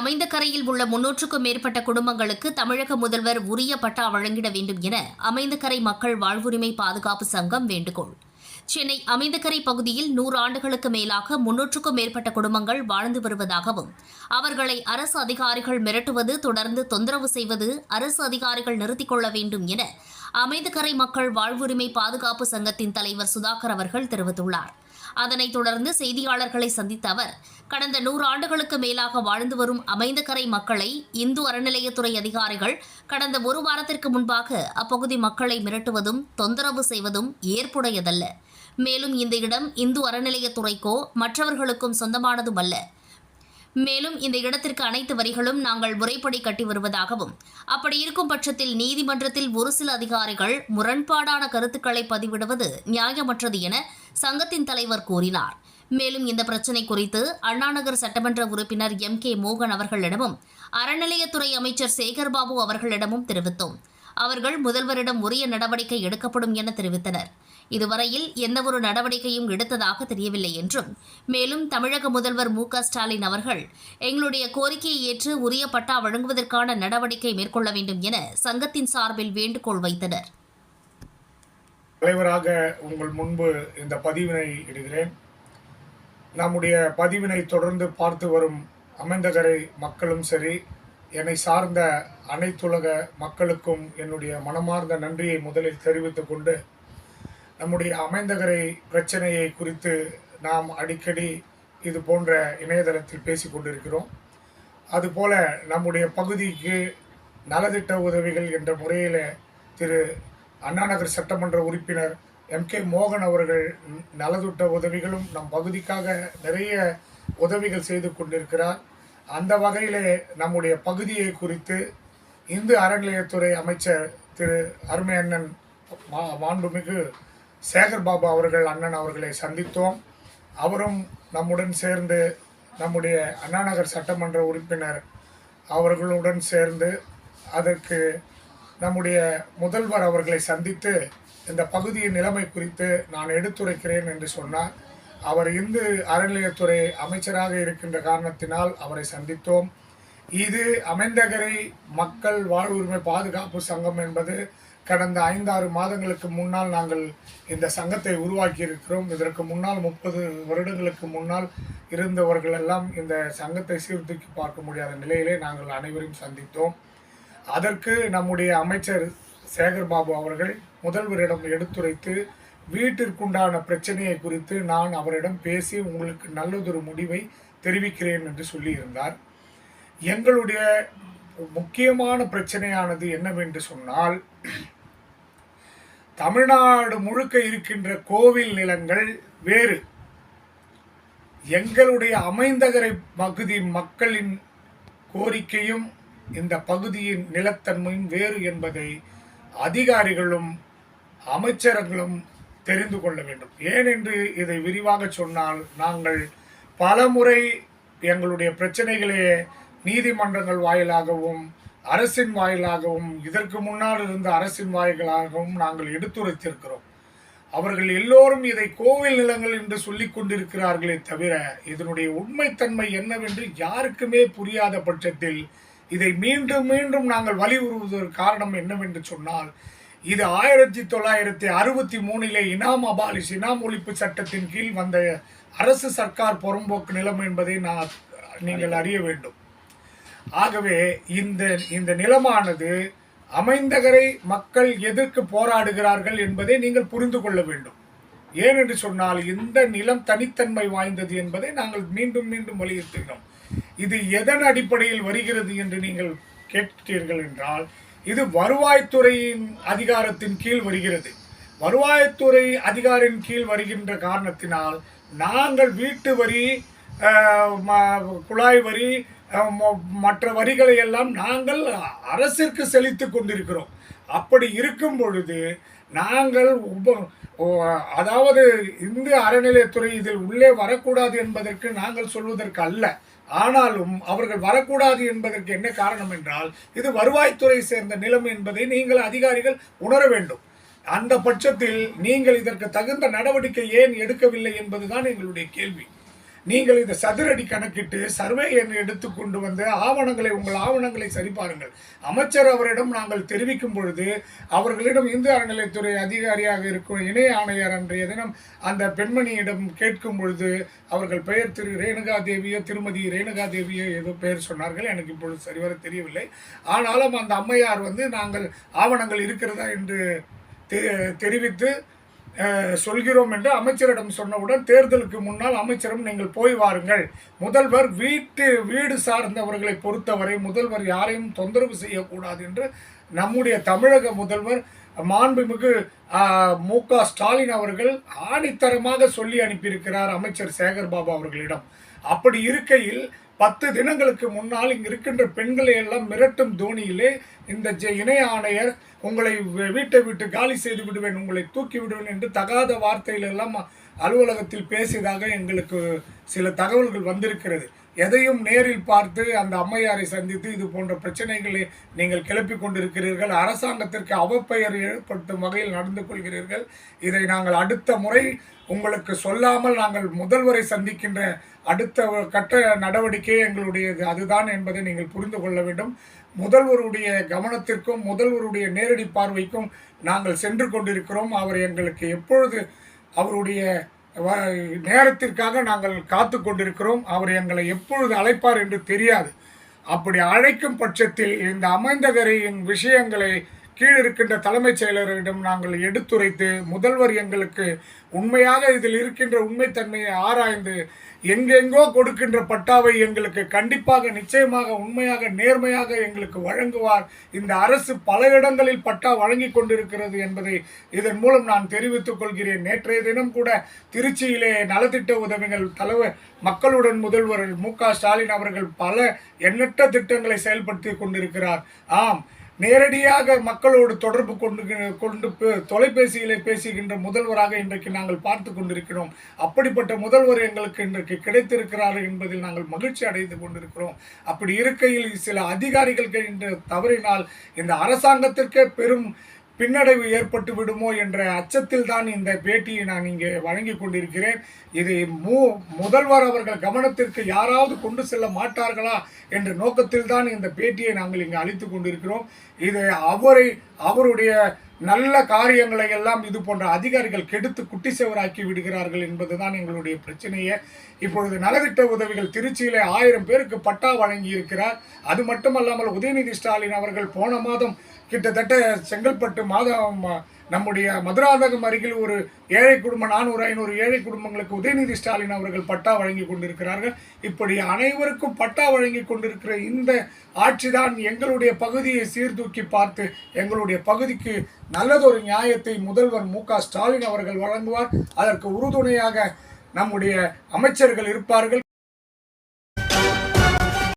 அமைந்த கரையில் உள்ள முன்னூற்றுக்கும் மேற்பட்ட குடும்பங்களுக்கு தமிழக முதல்வர் உரிய பட்டா வழங்கிட வேண்டும் என அமைந்தகரை மக்கள் வாழ்வுரிமை பாதுகாப்பு சங்கம் வேண்டுகோள். சென்னை அமைந்தக்கரை பகுதியில் நூறு ஆண்டுகளுக்கு மேலாக முன்னூற்றுக்கும் மேற்பட்ட குடும்பங்கள் வாழ்ந்து வருவதாகவும் அவர்களை அரசு அதிகாரிகள் மிரட்டுவது தொடர்ந்து தொந்தரவு செய்வது அரசு அதிகாரிகள் நிறுத்திக் கொள்ள வேண்டும் என அமைந்தக்கரை மக்கள் வாழ்வுரிமை பாதுகாப்பு சங்கத்தின் தலைவர் சுதாகர் அவர்கள் தெரிவித்துள்ளார். அதனைத் தொடர்ந்து செய்தியாளர்களை சந்தித்த அவர் கடந்த நூறு ஆண்டுகளுக்கு மேலாக வாழ்ந்து வரும் அமைந்தகரை மக்களை இந்து அறநிலையத்துறை அதிகாரிகள் கடந்த ஒரு வாரத்திற்கு முன்பாக அப்பகுதி மக்களை மிரட்டுவதும் தொந்தரவு செய்வதும் ஏற்புடையதல்ல. மேலும் இந்த இடம் இந்து அறநிலையத்துறைக்கோ மற்றவர்களுக்கும் சொந்தமானதும் அல்ல மேலும் இந்த இடத்திற்கு அனைத்து வரிகளும் நாங்கள் முறைப்படி கட்டி வருவதாகவும் அப்படி இருக்கும் பட்சத்தில் நீதிமன்றத்தில் ஒரு சில அதிகாரிகள் முரண்பாடான கருத்துக்களை பதிவிடுவது நியாயமற்றது என சங்கத்தின் தலைவர் கூறினார். மேலும் இந்த பிரச்சினை குறித்து அண்ணாநகர் சட்டமன்ற உறுப்பினர் எம். கே. மோகன் அவர்களிடமும் அறநிலையத்துறை அமைச்சர் சேகர்பாபு அவர்களிடமும் தெரிவித்தோம். அவர்கள் முதல்வரிடம் உரிய நடவடிக்கை எடுக்கப்படும் என தெரிவித்தனர். இதுவரையில் எந்தவொரு நடவடிக்கையும் எடுத்ததாக தெரியவில்லை என்றும் மேலும் தமிழக முதல்வர் மு க ஸ்டாலின் அவர்கள் எங்களுடைய கோரிக்கையை ஏற்று உரிய பட்டா வழங்குவதற்கான நடவடிக்கை மேற்கொள்ள வேண்டும் என சங்கத்தின் சார்பில் வேண்டுகோள் வைத்தனர். தலைவராக உங்கள் முன்பு இந்த பதிவினை இடுகிறேன். நம்முடைய பதிவினை தொடர்ந்து பார்த்து வரும் அமைந்தகரை மக்களும் சரி என்னை சார்ந்த அனைத்துலக மக்களுக்கும் என்னுடைய மனமார்ந்த நன்றியை முதலில் தெரிவித்துக் கொண்டு நம்முடைய அமைந்தகரை பிரச்சனையை குறித்து நாம் அடிக்கடி இது போன்ற இணையதளத்தில் பேசிக் கொண்டிருக்கிறோம். அதுபோல நம்முடைய பகுதிக்கு நலத்திட்ட உதவிகள் என்ற முறையில் திரு அண்ணாநகர் சட்டமன்ற உறுப்பினர் எம் கே மோகன் அவர்கள் நலத்திட்ட உதவிகளும் நம் பகுதிக்காக நிறைய உதவிகள் செய்து கொண்டிருக்கிறார். அந்த வகையிலே நம்முடைய பகுதியை குறித்து இந்து அறநிலையத்துறை அமைச்சர் திரு அருமை அண்ணன் மா- மாண்புமிகு சேகர் பாபு அவர்கள் அண்ணன் அவர்களை சந்தித்தோம். அவரும் நம்முடன் சேர்ந்து நம்முடைய அண்ணாநகர் சட்டமன்ற உறுப்பினர் அவர்களுடன் சேர்ந்து அதற்கு நம்முடைய முதல்வர் அவர்களை சந்தித்து இந்த பகுதியின் நிலைமை குறித்து நான் எடுத்துரைக்கிறேன் என்று சொன்னார். அவர் இந்து அறநிலையத்துறை அமைச்சராக இருக்கின்ற காரணத்தினால் அவரை சந்தித்தோம். இது அமைந்தகரை மக்கள் வாழ்வுரிமை பாதுகாப்பு சங்கம் என்பது கடந்த ஐந்தாறு மாதங்களுக்கு முன்னால் நாங்கள் இந்த சங்கத்தை உருவாக்கி இருக்கிறோம் இதற்கு முன்னால் முப்பது வருடங்களுக்கு முன்னால் இருந்தவர்கள் எல்லாம் இந்த சங்கத்தை சீர்தூக்கி பார்க்க முடியாத நிலையிலே நாங்கள் அனைவரையும் சந்தித்தோம். அதற்கு நம்முடைய அமைச்சர் சேகர் பாபு அவர்கள் முதல்வரிடம் எடுத்துரைத்து வீட்டிற்குண்டான பிரச்சனையை குறித்து நான் அவரிடம் பேசி உங்களுக்கு நல்லதொரு முடிவை தெரிவிக்கிறேன் என்று சொல்லியிருந்தார். எங்களுடைய முக்கியமான பிரச்சனையானது என்னவென்று சொன்னால் தமிழ்நாடு முழுக்க இருக்கின்ற கோவில் நிலங்கள் வேறு. எங்களுடைய அமைந்தகரை பகுதி மக்களின் கோரிக்கையும் இந்த பகுதியின் நிலத்தன்மையும் வேறு என்பதை அதிகாரிகளும் அமைச்சர்களும் தெரிந்து கொள்ள வேண்டும். ஏனென்று இதை விரிவாக சொன்னால் நாங்கள் பலமுறை எங்களுடைய பிரச்சனைகளை நீதிமன்றங்கள் வாயிலாகவும் அரசின் வாயிலாகவும் இதற்கு முன்னால் இருந்த அரசின் வாயிலாகவும் நாங்கள் எடுத்துரைத்திருக்கிறோம். அவர்கள் எல்லோரும் இதை கோவில் நிலங்கள் என்று சொல்லிக் கொண்டிருக்கிறார்களே தவிர இதனுடைய உண்மைத்தன்மை என்னவென்று யாருக்குமே புரியாத பட்சத்தில் இதை மீண்டும் மீண்டும் நாங்கள் வலியுறுவதற்கு காரணம் என்னவென்று சொன்னால் இது ஆயிரத்தி தொள்ளாயிரத்தி அறுபத்தி மூணிலே இனாம் அபாலிஷ் இனாம் ஒழிப்பு சட்டத்தின் கீழ் வந்த அரசு சர்க்கார் புறம்போக்கு நிலம் என்பதை நான் நீங்கள் அறிய வேண்டும். ஆகவே இந்த இந்த நிலமானது அமைந்தகரை மக்கள் எதற்கு போராடுகிறார்கள் என்பதை நீங்கள் புரிந்து கொள்ள வேண்டும். ஏனென்று சொன்னால் இந்த நிலம் தனித்தன்மை வாய்ந்தது என்பதை நாங்கள் மீண்டும் மீண்டும் வலியுறுத்துகிறோம். இது எதன் அடிப்படையில் வருகிறது என்று நீங்கள் கேட்டீர்கள் என்றால் இது வருவாய்த்துறையின் அதிகாரத்தின் கீழ் வருகிறது. வருவாய்த்துறை அதிகாரின் கீழ் வருகின்ற காரணத்தினால் நாங்கள் வீட்டு வரி குழாய் வரி மற்ற வரிகளை எல்லாம் நாங்கள் அரசிற்கு செலுத்தி கொண்டிருக்கிறோம். அப்படி இருக்கும் பொழுது நாங்கள் உப அதாவது இந்து அறநிலையத்துறை இதில் உள்ளே வரக்கூடாது என்பதற்கு நாங்கள் சொல்வதற்கு அல்ல. ஆனாலும் அவர்கள் வரக்கூடாது என்பதற்கு என்ன காரணம் என்றால் இது வருவாய்த்துறை சேர்ந்த நிலம் என்பதை நீங்கள் அதிகாரிகள் உணர வேண்டும். அந்த பட்சத்தில் நீங்கள் இதற்கு தகுந்த நடவடிக்கை ஏன் எடுக்கவில்லை என்பதுதான் எங்களுடைய கேள்வி. நீங்கள் இந்த சதுரடி கணக்கிட்டு சர்வே எண் எடுத்து கொண்டு வந்து ஆவணங்களை உங்கள் ஆவணங்களை சரிபாருங்கள். அமைச்சர் அவரிடம் நாங்கள் தெரிவிக்கும் பொழுது அவர்களிடம் இந்து அறநிலைத்துறை அதிகாரியாக இருக்கும் இணை ஆணையர் அன்றைய தினம் அந்த பெண்மணியிடம் கேட்கும் பொழுது அவர்கள் பெயர் திரு ரேணுகா தேவியோ திருமதி ரேணுகா தேவியோ ஏதோ பெயர் சொன்னார்கள். எனக்கு இப்பொழுது சரிவர தெரியவில்லை. ஆனாலும் அந்த அம்மையார் வந்து நாங்கள் ஆவணங்கள் இருக்கிறதா? என்று தெ- தெரிவித்து சொல்கிறோம் என்று அமைச்சரிடம் சொன்னவுடன் தேர்தலுக்கு முன்னால் அமைச்சரும் நீங்கள் போய் வாருங்கள். முதல்வர் வீட்டு வீடு சார்ந்தவர்களை பொறுத்தவரை முதல்வர் யாரையும் தொந்தரவு செய்யக்கூடாது என்று நம்முடைய தமிழக முதல்வர் மாண்புமிகு மு க ஸ்டாலின் அவர்கள் ஆணித்தரமாக சொல்லி அனுப்பியிருக்கிறார் அமைச்சர் சேகர் பாபு அவர்களிடம். அப்படி இருக்கையில் பத்து தினங்களுக்கு முன்னால் இங்கு இருக்கின்ற பெண்களை எல்லாம் மிரட்டும் தோனியிலே இந்த ஜெ- இணை ஆணையர் உங்களை வீட்டை விட்டு காலி செய்து விடுவேன் உங்களை தூக்கி விடுவேன் என்று தகாத வார்த்தையில் எல்லாம் அலுவலகத்தில் பேசியதாக எங்களுக்கு சில தகவல்கள் வந்திருக்கிறது. எதையும் நேரில் பார்த்து அந்த அம்மையாரை சந்தித்து இது போன்ற பிரச்சனைகளை நீங்கள் கிளப்பி கொண்டிருக்கிறீர்கள். அரசாங்கத்திற்கு அவப்பெயர் ஏற்படுத்தும் வகையில் நடந்து கொள்கிறீர்கள். இதை நாங்கள் அடுத்த முறை உங்களுக்கு சொல்லாமல் நாங்கள் முதல்வரை சந்திக்கின்ற அடுத்த கட்ட நடவடிக்கை எங்களுடையது. அதுதான் என்பதை நீங்கள் புரிந்து கொள்ள வேண்டும். முதல்வருடைய கவனத்திற்கும் முதல்வருடைய நேரடி பார்வைக்கும் நாங்கள் சென்று கொண்டிருக்கிறோம். அவர் எங்களுக்கு எப்பொழுது அவருடைய வ- நேரத்திற்காக நாங்கள் காத்து கொண்டிருக்கிறோம் அவர் எங்களை எப்பொழுது அழைப்பார் என்று தெரியாது. அப்படி அழைக்கும் பட்சத்தில் இந்த அமைந்தகரையின் விஷயங்களை கீழ் இருக்கின்ற தலைமைச் செயலரிடம் நாங்கள் எடுத்துரைத்து முதல்வர் எங்களுக்கு உண்மையாக இதில் இருக்கின்ற உண்மைத்தன்மையை ஆராய்ந்து எங்கெங்கோ கொடுக்கின்ற பட்டாவை எங்களுக்கு கண்டிப்பாக நிச்சயமாக உண்மையாக நேர்மையாக எங்களுக்கு வழங்குவார். இந்த அரசு பல இடங்களில் பட்டா வழங்கி கொண்டிருக்கிறது என்பதை இதன் மூலம் நான் தெரிவித்துக் கொள்கிறேன். நேற்றைய தினம் கூட திருச்சியிலே நலத்திட்ட உதவிகள் தலைவர் மக்களுடன் முதல்வர் மு க ஸ்டாலின் அவர்கள் பல எண்ணற்ற திட்டங்களை செயல்படுத்தி கொண்டிருக்கிறார். ஆம் நேரடியாக மக்களோடு தொடர்பு கொண்டு கொண்டு பே- தொலைபேசியிலே பேசுகின்ற முதல்வராக இன்றைக்கு நாங்கள் பார்த்து கொண்டிருக்கிறோம். அப்படிப்பட்ட முதல்வர் எங்களுக்கு இன்றைக்கு கிடைத்திருக்கிறார் என்பதில் நாங்கள் மகிழ்ச்சி அடைந்து கொண்டிருக்கிறோம். அப்படி இருக்கையில் சில அதிகாரிகள் என்று தவறினால் இந்த அரசாங்கத்திற்கே பெரும் பின்னடைவு ஏற்பட்டு விடுமோ என்ற அச்சத்தில் தான் இந்த பேட்டியை நான் இங்கே வழங்கி கொண்டிருக்கிறேன். இது மு முதல்வர் அவர்கள் கவனத்திற்கு யாராவது கொண்டு செல்ல மாட்டார்களா என்ற நோக்கத்தில் தான் இந்த பேட்டியை நாங்கள் இங்கே அளித்து கொண்டிருக்கிறோம். இது அவரை அவருடைய நல்ல காரியங்களை எல்லாம் இது போன்ற அதிகாரிகள் கெடுத்து குட்டி செவராக்கி விடுகிறார்கள் என்பதுதான் எங்களுடைய பிரச்சனையே. இப்பொழுது நலத்திட்ட உதவிகள் திருச்சியிலே ஆயிரம் பேருக்கு பட்டா வழங்கி இருக்கிறார் அது மட்டுமல்லாமல் உதயநிதி ஸ்டாலின் அவர்கள் போன மாதம் கிட்டத்தட்ட செங்கல்பட்டு மாதம் நம்முடைய மதுராந்தகம் அருகில் ஒரு ஏழை குடும்பம் நானூறு ஐநூறு ஏழை குடும்பங்களுக்கு உதயநிதி ஸ்டாலின் அவர்கள் பட்டா வழங்கி கொண்டிருக்கிறார்கள். இப்படி அனைவருக்கும் பட்டா வழங்கி கொண்டிருக்கிற இந்த ஆட்சிதான் எங்களுடைய பகுதியை சீர்தூக்கி பார்த்து எங்களுடைய பகுதிக்கு நல்லதொரு நியாயத்தை முதல்வர் மு ஸ்டாலின் அவர்கள் வழங்குவார். அதற்கு உறுதுணையாக நம்முடைய அமைச்சர்கள் இருப்பார்கள்.